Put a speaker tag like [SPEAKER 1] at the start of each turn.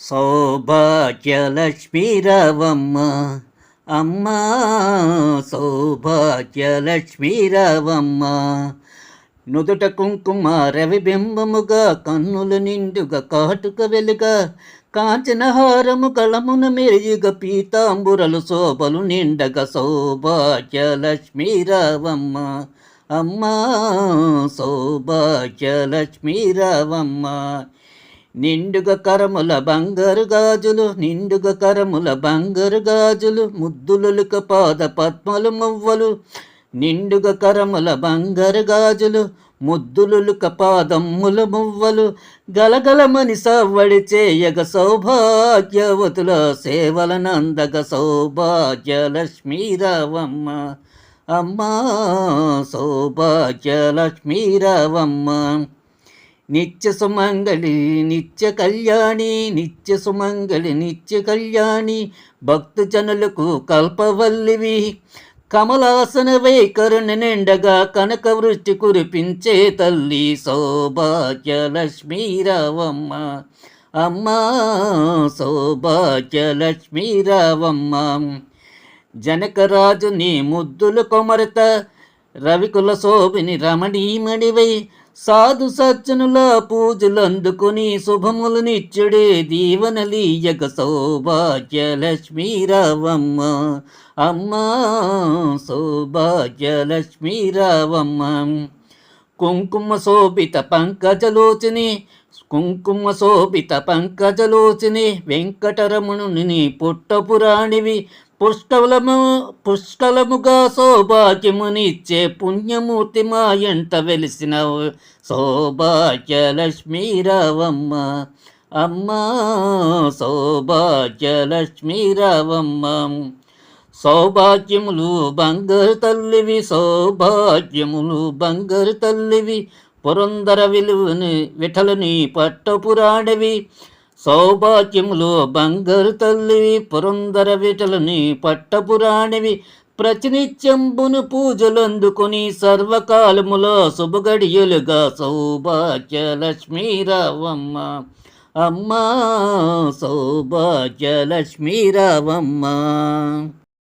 [SPEAKER 1] సౌభాగ్యలక్ష్మీరవమ్మ. అమ్మ సౌభాగ్యలక్ష్మీరవమ్మ. నుదుట కుంకుమ రవిబింబముగా కన్నుల నిండుగా కాటుక వెలుగా. కాంచనహారము కళమున మెరియుగ పీతాంబురలు శోభలు నిండగ సౌభాగ్యలక్ష్మీరావమ్మ. అమ్మా సౌభాగ్యలక్ష్మీరావమ్మ. నిండుగ కరముల బంగారు గాజులు నిండుగ కరముల బంగారు గాజులు ముద్దులులుక పాద పద్మలు మువ్వలు నిండుగ కరముల బంగారు గాజులు ముద్దులులుక పాదమ్ముల మువ్వలు. గలగలమని సవ్వడి చేయగ సౌభాగ్యవతుల సేవలనందగ సౌభాగ్య లక్ష్మీరావమ్మ అమ్మా సౌభాగ్య లక్ష్మీరావమ్మ నిత్య సుమంగళి నిత్య కళ్యాణి నిత్య సుమంగళి నిత్య కళ్యాణి భక్తజనులకు కల్పవల్లివి. కమలాసన వైకరుణ నిండగా కనక వృష్టి కురిపించే తల్లి సౌభాగ్య లక్ష్మీరావమ్మ అమ్మా సౌభాగ్య లక్ష్మీరావమ్మ జనకరాజు నీ ముద్దుల కొమరత రవికుల శోభిని రమణీమణివై సాధు సజ్జనుల పూజలందుకుని శుభములు నిత్యుడే దీవనలీయగ సౌభాగ్య అమ్మా సౌభాగ్య లక్ష్మీరావమ్మ కుంకుమ శోభిత పంకజలోచిని కుంకుమ శోభిత పంకజలోచిని వెంకటరమణుని పుట్టపురాణివి పుష్కలము పుష్కలముగా సౌభాగ్యమునిచ్చే పుణ్యమూర్తి మా ఎంట వెలిసిన సౌభాగ్య లక్ష్మీరావమ్మ అమ్మా సౌభాగ్య లక్ష్మీరావమ్మ సౌభాగ్యములు బంగారు తల్లివి సౌభాగ్యములు బంగారు తల్లివి. పురందర విలువని విఠలని పట్టపురాడవి. సౌభాగ్యములో బంగారు తల్లివి పురందర విఠలని పట్టపురాణివి ప్రతినిత్యంబును పూజలందుకొని సర్వకాలములో శుభగడియలుగా సౌభాగ్య లక్ష్మీరావమ్మ అమ్మా సౌభాగ్య లక్ష్మీరావమ్మ